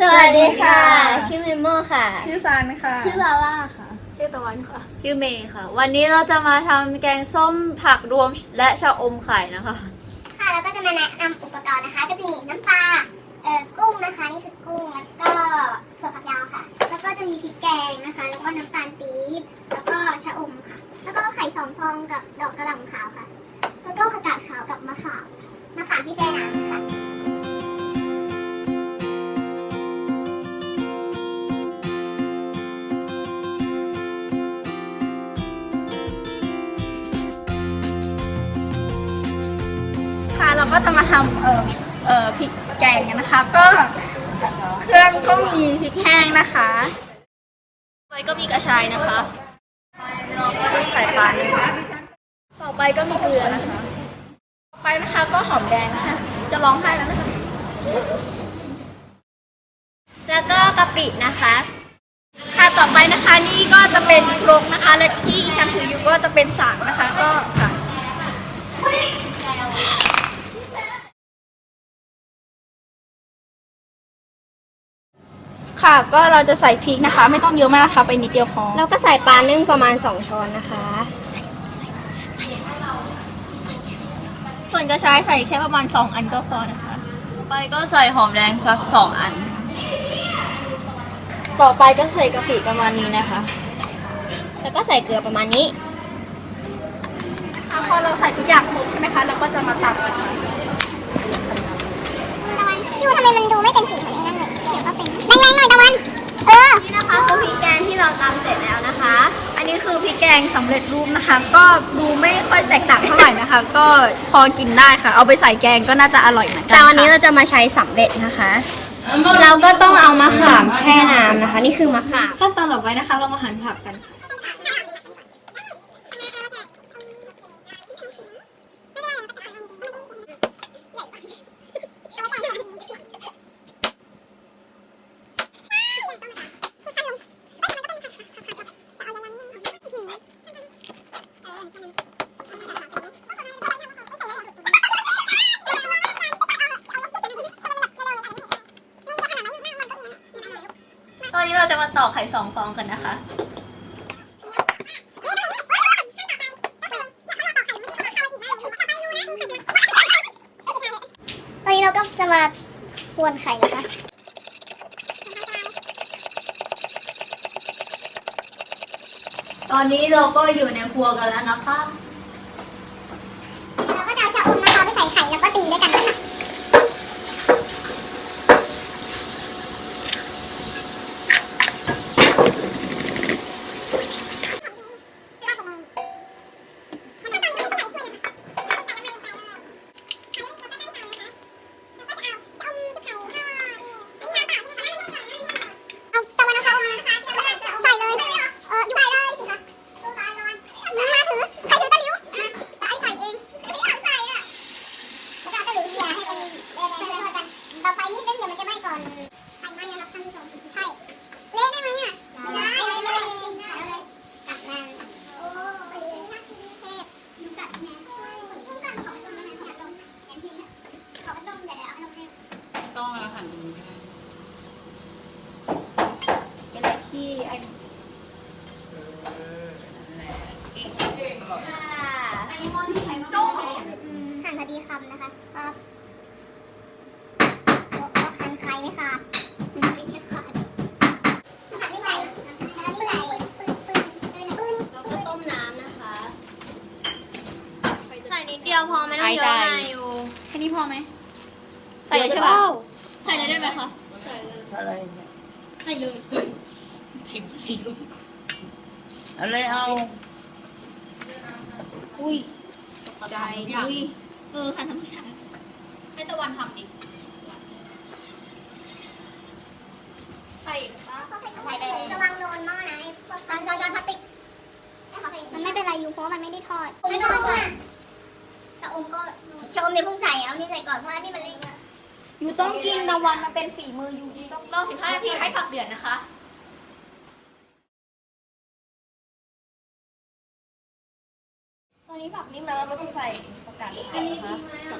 สวัสดีค่ะ ชื่อเมโมค่ะ ชื่อซานค่ะ ชื่อลาล่าค่ะ ชื่อตะวันค่ะ ชื่อเมย์ค่ะ วันนี้เราจะมาทำแกงส้มผักรวมและชะอมไข่นะคะ ค่ะแล้วก็จะมาแนะนำอุปกรณ์นะคะ ก็จะมีน้ำปลาเอ่อกุ้งนะคะนี่ ก็จะมาทำเอ่อเอ่อพริกแกงกันนะคะ ก็เครื่องก็มีพริกแห้งนะคะไปก็มีกระชายนะคะเราก็ต้องใส่ปลาหนึ่งต่อไปก็มีเกลือนะคะต่อไปนะคะก็หอมแดงนะคะจะร้องไห้แล้วนะคะ แล้วก็กะปินะคะ ค่ะต่อไปนะคะนี่ก็จะเป็นครกนะคะ และที่ฉันถืออยู่ก็จะเป็นสากนะคะก็ค่ะ ค่ะ ก็เราจะใส่พริกนะคะ ไม่ต้องเยอะมากนะคะไปนิดเดียวพอ แล้วก็ใส่ปลานึ่งประมาณ 2 ช้อนนะคะ ส่วนกระชายใส่แค่ประมาณ 2 อันก็พอนะคะ ต่อไปก็ใส่หอมแดงสัก2อัน ต่อไปก็ใส่กะปิประมาณนี้นะคะ แล้วก็ใส่เกลือประมาณนี้ ค่ะพอเราใส่ทุกอย่างครบใช่ไหมคะเราก็จะมาตักกัน ตะวันดูทำไมมันดูไม่เป็นสีเหมือนไอ้นั่นเเราตำเสร็จแล้วนะคะ อันนี้คือพริกแกงสำเร็จรูปนะคะ ก็ดูไม่ค่อยแตกต่างเท่าไหร่นะคะ ก็พอกินได้ค่ะ เอาไปใส่แกงก็น่าจะอร่อยเหมือนกันแต่วันนี้ค่ะเราจะมาใช้สำเร็จนะคะ เราก็ต้องเอามะขามแช่น้ำนะคะ นี่คือมะขามขั้นตอนต่อไปนะคะ เรามาหั่นผักกันค่ะ ตอนนี้เราจะมาต่อกไข่สองฟองกันนะคะ ตอนนี้เราก็จะมาควนไข่นะคะ ตอนนี้เราก็อยู่ในครัวกันแล้วนะคะ เราก็จะเอาชะอมนะคะไปใส่ไข่แล้วก็ตีด้วยกันนะคะ เอาตะวันเอาชะอมนะคะใส่เลย เออใส่เลยสิคะมาถือ ใครถือตะหลิวอะแต่ไอ้ใส่เองไม่อยากใส่อะแล้วก็เอาตะหลิวเลียให้เป็นเละๆให้ทั่วกันต่อไปนิดนึงเดี๋ยวมันจะไหม้ก่อนไข่ไหม้นะครับท่านผู้ชมใช่เละได้ไหมอะได้เลยไม่เลยเอาเลยตักน้ำโอ้ยน่ากินเทพกัดแหนมต้องการขอต้มน้ำมันอยากลงอยากชิมขอต้มเดี๋ยวเดี๋ยวเอาให้ลงให้ ต้องหั่น เป็นอะไรที่ไอ้ หั่นพอดีคำนะคะครับหั่นไข่ไม่ขาดหั่นไม่ขาดหั่นไม่ใส่หั่นไม่ใส่ปืนปืนปืนเราก็ต้มน้ำนะคะ ใส่นิดเดียวพอไม่ต้องเยอะไงอยู่แค่นี้พอไหมใส่เลยใช่ปะใส่เลยได้ไหมคะอะไรใส่เลยเฮ้ย ถึงถึงอะไรเอา อุ้ยใจอุ้ยเออสั่นทำไมอะให้ตะวันทำดิใส่ปะใส่เลยระวังโดนหม้อนะไอ้พวกจานจานจานพลาสติกมันไม่เป็นไรยูเพราะว่ามันไม่ได้ทอดไม่ต้องใส่ชะอมก็ชะอมอย่าเพิ่งใส่เอานี่ใส่ก่อนเพราะอันนี้มันเล็กยูต้องกินตะวันมันเป็นฝีมือยูยูต้องรอ15นาทีให้ผักเดือดนะคะ อนนี้ผักนิ่มแล้วเราก็จะใส่ประกาศอันนี้ดีไหมอะ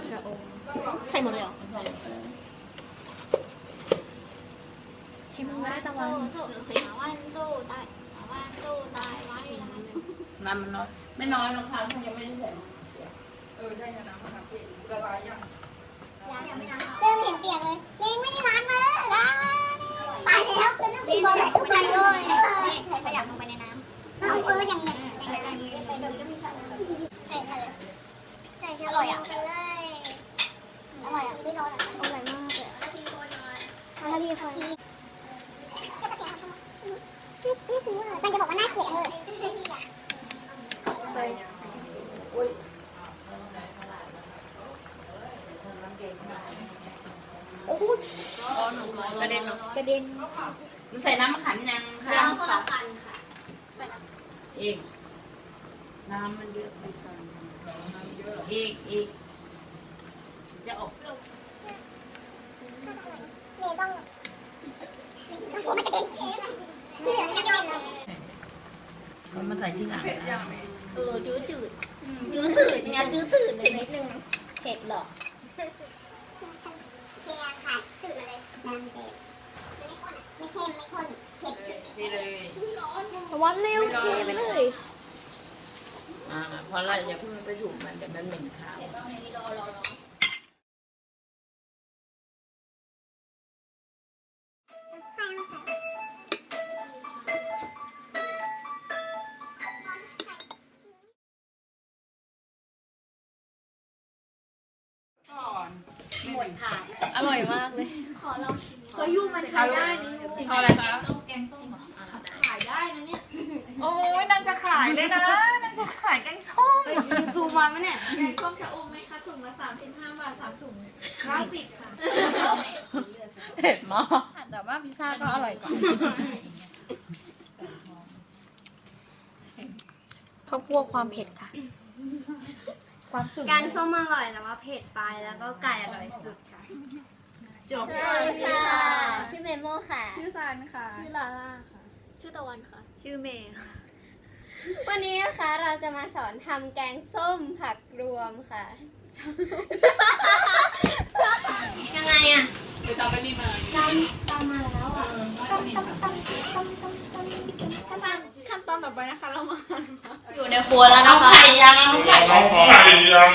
ใส่หมดเลยเหรอมือไว้ตะวันน้ำมันน้อยไม่น้อยรองเท้ามันยังไม่ได้ใส่เสื้ำมันละลายอไม่เห็นเปียกเลยยังไม่ได้ล้างเลยตายแล้วจะต้องกินบอลแบบผู้ชายเลยใส่ขยะลงไปในน้ำน้ำเอออย่างเงี้ยใส่ใส่ใส่เลยใส่ใส่เลยใส่อร่อยอะเลยอร่อยอะไม่ร้อนอะอร่อยมากเลยพี่คนเลย ถ้าพี่คนจะเสียงนี่นี่จริงว่ามันจะบอกว่าน่าเกลียดเลยกระเด็นกระเด็นมันใส่น้ำมะขามยังคะแล้วก็ละพันค่ะเองน้ำมันเยอะไปก่อนอีกอีกจะออกเมย์ต้อง หัวมันกระเด็นเหลือมันกระเด็นเลยมันมาใส่ที่หลังนะเออจืดจืดจืดจืดงานจืดจืดเลยนิดนึงเผ็ดหรอกเทียค่ะจืดเลยน้ำเด็ดไม่เค็มไม่ข้นเผ็ดนี่เลยวันเร็วเทไปเลยอ่าเพราะเราอย่าเพิ่งไปถูกมันเดี๋ยวมันเหม็นข้าว หมดค่ะ อร่อยมากเลยเฮ้ยยูมันใช้ได้นี่เอาอะไรคะโอ้ยนางจะขายเลยนะ นางจะขายแกงส้ม ซูมมาไหมเนี่ยแกงส้มชะอมไหมคะถุงละสามสิบห้าบาทสามถุงเก้าสิบค่ะเผ็ดมากแต่ว่าพิซซ่าก็อร่อยกว่าเขาคั่วความเผ็ดค่ะ ความสุขแกงส้มอร่อยแต่ว่าเผ็ดไปแล้วก็ไก่อร่อยสุดค่ะ จบค่ะ ชื่อเมโมค่ะ ชื่อซันค่ะ ชื่อลาล่าค่ะ ชื่อตะวันค่ะ ชื่อเมย์ค่ะวันนี้นะคะเราจะมาสอนทำแกงส้มผักรวมค่ะ ยังไงอะไปตามไปนี่มาขั้นตอนต่อไปนะคะเรามาอยู่ในครัวแล้วนะคะไข่ยังไข่เอาไข่ยัง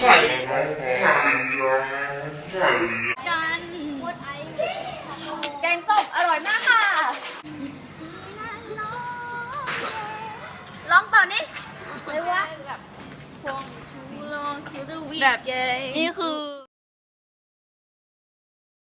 ไข่ยังไข่ยังกันแกงส้มอร่อยมากค่ะร้องต่อนี่เลยว่าแบบพวงชูลองชิวเดอร์วีแบบนี่คือ